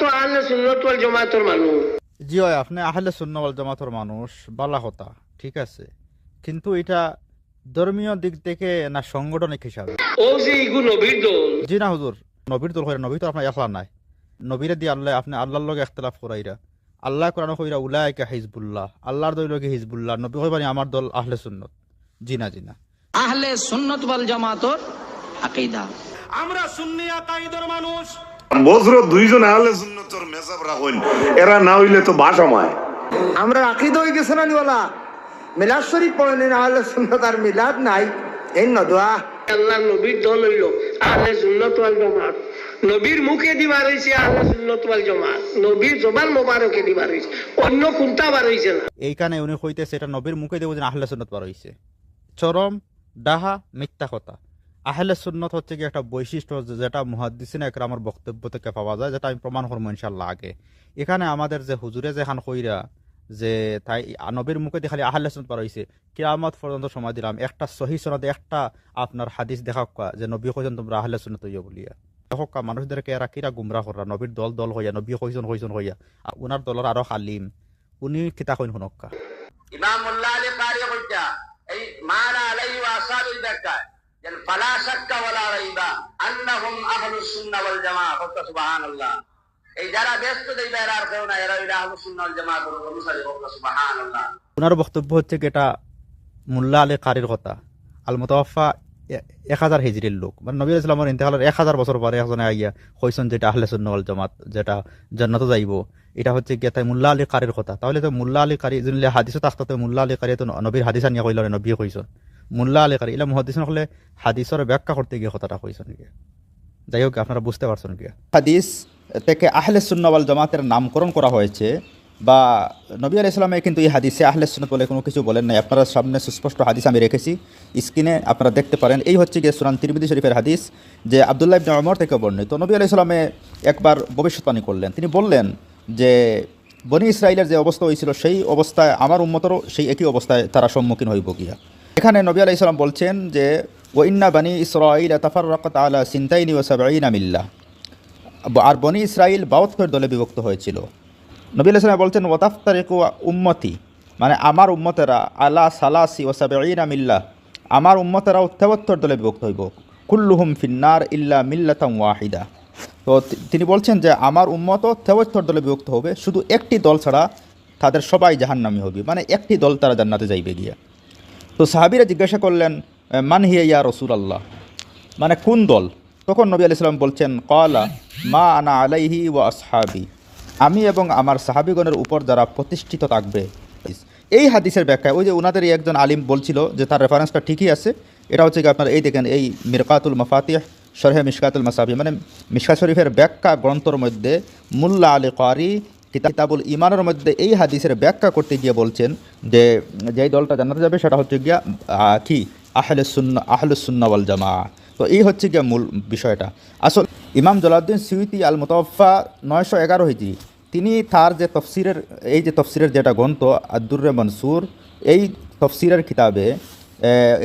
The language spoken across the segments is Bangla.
তো আহলে সুন্নত ওয়াল জামাতের মানুষ। জি হয় আপনি আহলে সুন্নওয়াল জামাতর মানুষ বালা কথা ঠিক আছে? কিন্তু এটা ধর্মীয় দিক থেকে না সাংগঠনিক হিসাবে? ও যে ইগু নবীর দল। জি না হুজুর। নবীর দল হইরা নবী তো আপনার একলা নাই। নবীরে দিয়ে আল্লাহ আপনি আল্লাহর লগে ইখতলাফ করাইরা আল্লাহ কোরআন কইরা উলাইকা হিজবুল্লাহ আল্লাহর দল লগে হিজবুল্লাহ নবী কইবানি আমার দল আহলে সুন্নত। জি না জি না। আহলে সুন্নত ওয়াল জামাতর আকিদা। আমরা সুন্নি আকাইদের মানুষ বজ্র দুইজন আহলে সুন্নতর মেসাব রাখুন এরা না হইলে তো বাসামায় আমরা আকিদ হয়ে গেছে না নিওয়ালা মিলাদ শরীফ পড়েন আহলে সুন্নত আর মিলাদ নাই। এই নদুয়া আল্লাহ নবীর দল হইল আহলে সুন্নত ওয়াল জামাত। নবীর মুখে দিবার হইছে আহলে সুন্নত ওয়াল জামাত। নবীর জবান মোবারকে দিবার হইছে অন্য কোনটা বার হইছে না। এইখানে উনি কইতেছে এটা নবীর মুখে দেবো যে আহলে সুন্নত বার হইছে। চরম ডাহা মিথ্যা কথা। আহলে সুন্নত হচ্ছে কি একটা বৈশিষ্ট্য যেটা মুহাদ্দিসিন একরামের বক্তব্য থেকে পাওয়া যায়, যেটা আমি প্রমাণ করব ইনশাল্লাহ আগে। এখানে আমাদের যে হুজুরে যে খান কইরা যে তাই নবীর মুখে খালি আহলে সুন্নত বার হইছে, কিয়ামত পর্যন্ত সময় দিলাম, একটা সহি সনদে, একটা আপনার হাদিস দেখা যে নবী কইছেন তোমরা আহলে সুন্নত হইয়া বলিয়া। হকা মানুষদেরকে এরা কিরা গুমরা করা, নবীর দল দল হইয়া, নবী কইজন কইজন হইয়া উনার দলের আরও হালিম, উনি কিতা কইন শুনক্কা ইমাম মোল্লা আলী কারি কইতা এই মারা আলাইহি ওয়া আসহাবিল ওনার বক্তব্য হচ্ছে কি, এটা মুল্লা আলী কারির কথা। আল মুতাওয়াফা এক হাজার হিজরির লোক। মানে নবী ইসলামের ইন্তেকালের এক হাজার বছর পরে একজনে আইয়া কইসন যেটা আহলে সুন্নাল জামাত যেটা জান্নাত যাইব। এটা হচ্ছে কি, তাই মুল্লা আলী কারির কথা। তাহলে তো মুল্লা আলী কারি যদি হাদিসও থাকতো তো মুল্লা আলী কারি তো নবীর হাদিস আনিয়া কইল নবী কইসন মুল্লা আলী কারি ইলা মুহাদ্দিস হলে হাদিসের ব্যাখ্যা করতে গিয়ে কথাটা কইসন কি যাই হোক, আপনারা বুঝতে পারছেন কি হাদিস থেকে আহলে সুন্নাওয়াল জামাতের নামকরণ করা হয়েছে বা নবী আলাইহিস সালামে কিন্তু এই হাদিসে আহলে সুন্নাত বলে কোনো কিছু বলেন নাই। আপনারা সামনে সুস্পষ্ট হাদিস আমি রেখেছি। স্ক্রিনে আপনারা দেখতে পারেন। এই হচ্ছে গিয়ে সুরান তিরমিদি শরীফের হাদিস, যে আব্দুল্লাহ ইবনে ওমর থেকে বর্ণিত। নবী আলাইহিস সালামে একবার ভবিষ্যৎবাণী করলেন। তিনি বললেন যে, বনি ইসরায়েলের যে অবস্থা হয়েছিল, সেই অবস্থায়, আমার উন্মতরও সেই একই অবস্থায় তারা সম্মুখীন হইব গিয়া। এখানে নবী আলাইহিস সালাম বলছেন যে ও ইন্না বানি ইসরাইল তাফাররাকাত আলা সিনতাইনি ওয়া সাবঈনা মিল্লাহ আর বনি ইসরাইল বাউত্তর দলে বিভক্ত হয়েছিল। নবী আলাইসালাম বলছেন ওয়াতাফতারিকু উম্মতি। মানে আমার উম্মতেরা আলা সালাসি ওসাবিনা মিল্লাহ আমার উম্মতেরাও তেহত্তর দলে বিভক্ত হইব। কুল্লুহুম ফিন্নার ইল্লা মিল্লাতাম ওয়াহিদা। তো তিনি বলছেন যে, আমার উম্মতও তেহত্তর দলে বিভক্ত হবে। শুধু একটি দল ছাড়া তাদের সবাই জাহান্নামি হবে। মানে একটি দল তারা জান্নাতে যাইবে গিয়া। তো সাহাবিরা জিজ্ঞাসা করলেন মান হিয়া ইয়া রসুল আল্লাহ মানে কোন দল? তখন নবী আলি সাল্লাম বলছেন কলা মা আনা আলাইহি ও আসহাবি। আমি এবং আমার সাহাবিগণের উপর যারা প্রতিষ্ঠিত থাকবে, এই হাদিসের ব্যাখ্যায়, ওই যে ওনাদেরই একজন আলিম বলছিল যে তার রেফারেন্সটা ঠিকই আছে, এটা হচ্ছে কি আপনার এই দেখেন, এই মিরকাতুল মফাতিহ, শরহে মিশকাতুল মাসাবি মানে মিশকা শরীফের ব্যাখ্যা গ্রন্থর মধ্যে, মুল্লা আলী কারি কিতাবুল ইমানের মধ্যে এই হাদিসের ব্যাখ্যা করতে গিয়ে বলছেন যে, যেই দলটা জানাতে যাবে সেটা হচ্ছে গিয়া কি? আহলে সুন্না, আহলে সুন্নাওয়াল জামা তো এই হচ্ছে গিয়া মূল বিষয়টা। আসল ইমাম জলাউদ্দিন সিউতি আল মুতফা নয়শো এগারো হিজি তিনি তার যে তফসিরের, এই যে তফসিরের যেটা গ্রন্থ আব্দুর্রে মনসুর, এই তফসিরের কিতাবে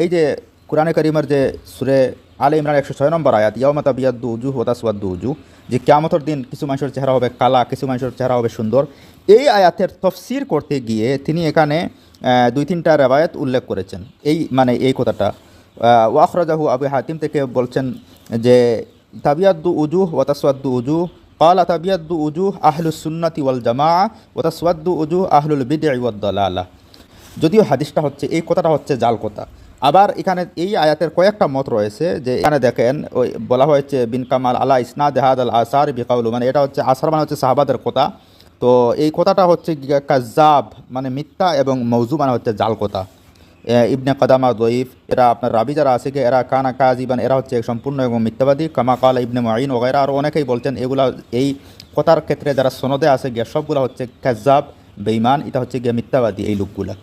এই যে কোরআনে করিমের যে সুরে আলে ইমরান একশো ছয় নম্বর আয়াত ইয়ামাতা বিয়াদ্দু উজু ওতাসওয়াদ্দু উজু যে কেয়ামতর দিন কিছু মানুষের চেহারা হবে কালা কিছু মানুষের চেহারা হবে সুন্দর এই আয়াতের তফসির করতে গিয়ে তিনি এখানে আহ, দুই তিনটা রেবায়াত উল্লেখ করেছেন এই মানে এই কথাটা ওয়াখরাজাহু আবু হাতিম থেকে বলছেন যে তাবিয়াদ্দু উজু ওতাসওয়াদ্দু উজু قال تبيض وجوه أهل السنة والجماعة وتسود وجوه أهل البدع والضلالة যদিও হাদিসটা হচ্ছে এই কথাটা হচ্ছে জাল কথা আবার এখানে এই আয়াতের কয়েকটা মত রয়েছে যে এখানে দেখেন, ওই বলা হয়েছে, বিন কামাল আলা ইসনা দেহাদ আল আসার বিকাউলু মানে এটা হচ্ছে আসার মানে হচ্ছে সাহাবাদের কথা। তো এই কথাটা হচ্ছে কাজাব মানে মিথ্যা এবং মৌজু মানে হচ্ছে জাল কথা। ইবনে কদামা দইফ এরা আপনার রাবি যারা আছে কি এরা কানা কাজিবান এরা হচ্ছে সম্পূর্ণ এবং মিথ্যাবাদী। কামা কাল ইবনে মাইন ওগেরা আর অনেকেই বলছেন, এগুলা, এই কথার ক্ষেত্রে যারা সনদে আছে গিয়া, সবগুলা হচ্ছে কাজাব বেইমান এটা হচ্ছে গিয়া মিথ্যাবাদী এই লোকগুলা।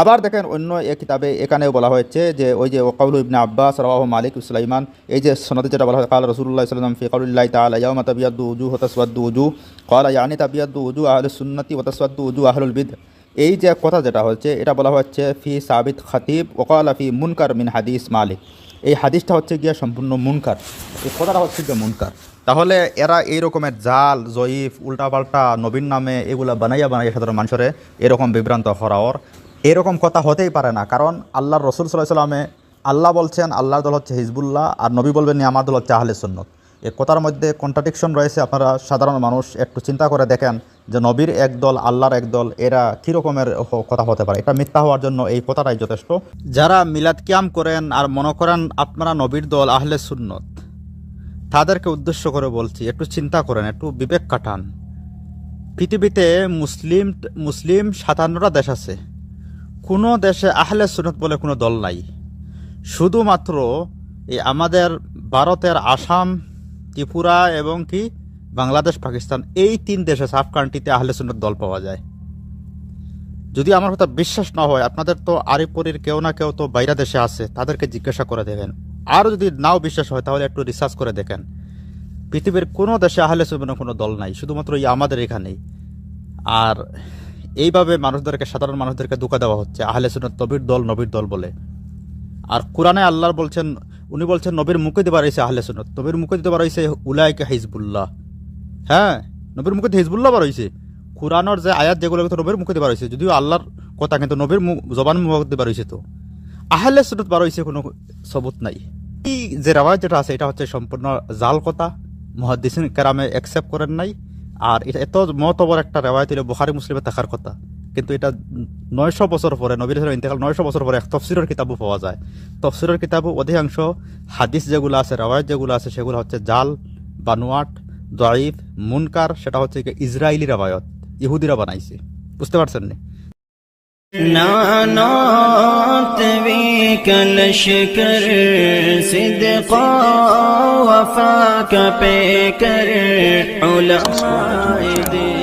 আবার দেখেন অন্য এক কিতাবে এখানেও বলা হয়েছে যে ওই যে ওকাউল ইবনে আব্বাস রাহ মালিক সুলাইমান, এই যে সনদে যেটা বলা হয়, কাল রসুল্লাহ সাল্লাম ফি কাউলিল্লাহ তাআলা ইয়াউমা উজু ওয়া তাসওয়াদ্দু উজু ক্বালা ইয়ানি তাবিয়াদ্দু উজু আহলুস সুন্নতি ওয়া উজু আহলুল বিদ এই যে কথা যেটা হচ্ছে, এটা বলা হচ্ছে, ফি সাবিত খাতিব ওকালা ফি মুনকার মিন হাদিস মালিক এই হাদিসটা হচ্ছে গিয়া সম্পূর্ণ মুনকার। এই কথাটা হচ্ছে গিয়া মুনকার। তাহলে এরা এই রকমের জাল, জয়ীফ, উল্টাপাল্টা নবীন নামে এগুলা বানাইয়া বানাইয়া সাধারণ মানুষের এরকম বিভ্রান্ত হরাওর এরকম কথা হতেই পারে না। কারণ আল্লাহর রসুল সাল্লাহ সাল্লামে আল্লাহ বলছেন, আল্লাহর দল হচ্ছে হিজবুল্লাহ, আর নবী বলবেন আমার দল হচ্ছে আহলে সুন্নত। এই কথার মধ্যে কন্ট্রাডিকশন রয়েছে। আপনারা সাধারণ মানুষ একটু চিন্তা করে দেখেন যে নবীর এক দল, আল্লাহর এক দল, এরা কী রকমের কথা হতে পারে? এটা মিথ্যা হওয়ার জন্য এই কথাটাই যথেষ্ট। যারা মিলাদ কিয়াম করেন আর মনে করেন আপনারা নবীর দল আহলে সুন্নত, তাদেরকে উদ্দেশ্য করে বলছি, একটু চিন্তা করেন, একটু বিবেক কাটান পৃথিবীতে মুসলিম মুসলিম সাতান্নটা দেশ আছে। কোনো দেশে আহলে সুনত বলে কোনো দল নাই। শুধুমাত্র এই আমাদের ভারতের আসাম, ত্রিপুরা এবং কি বাংলাদেশ, পাকিস্তান এই তিন দেশে, সাব কান্ট্রিতে আহলে সুন্নত দল পাওয়া যায়। যদি আমার কথা বিশ্বাস না হয়, আপনাদের তো আরিপরির কেউ না কেউ তো বাইরা দেশে আছে, তাদেরকে জিজ্ঞাসা করে দেখেন। আর যদি নাও বিশ্বাস হয়, তাহলে একটু রিসার্চ করে দেখেন। পৃথিবীর কোনো দেশে আহলে সুন্নতের কোনো দল নাই, শুধুমাত্র এই আমাদের এখানেই। আর এইভাবে মানুষদেরকে, সাধারণ মানুষদেরকে ধোকা দেওয়া হচ্ছে। আহলে সুন্নত নবীর দল নবীর দল বলে। আর কোরআনে আল্লাহর বলছেন, উনি বলছেন, নবীর মুখে দিবার হয়েছে আহলে সুন্নত। নবীর মুখে দিতে পারা উলাইকে হিজবুল্লাহ। হ্যাঁ নবীর মুখে হিজবুল্লাহ বার হয়েছে কোরআনের যে আয়াত, যেগুলো কিন্তু নবীর মুখে দিবার হয়েছে যদিও আল্লাহর কথা কিন্তু নবীর মুখ জবান মুখ দিবার হয়েছে তো। আহলে সুন্নত বার হয়েছে কোনো সবুত নাই। এই যে রেওয়াজ যেটা আছে, এটা হচ্ছে সম্পূর্ণ জাল কথা। মহাদিসিন কেরামে অ্যাকসেপ্ট করেন নাই। আর এটা এত মতবর একটা রেওয়ায়ত হইলে বুখারি মুসলিমে থাকার কথা। কিন্তু এটা নয়শো বছর পরে, নবীর ইন্তেকাল নয়শো বছর পরে এক তফসিরের কিতাবও পাওয়া যায়। তফসিরের কিতাবও অধিকাংশ হাদিস যেগুলো আছে, রেওয়ায়ত যেগুলো আছে, সেগুলো হচ্ছে জাল বানুয়াট জয়িফ মুনকার, সেটা হচ্ছে ইসরায়েলি রেওয়ায়ত, ইহুদিরা বানাইছে। বুঝতে পারছেন না? نعنات بك لشكر صدقا وفاك بكر علماء دين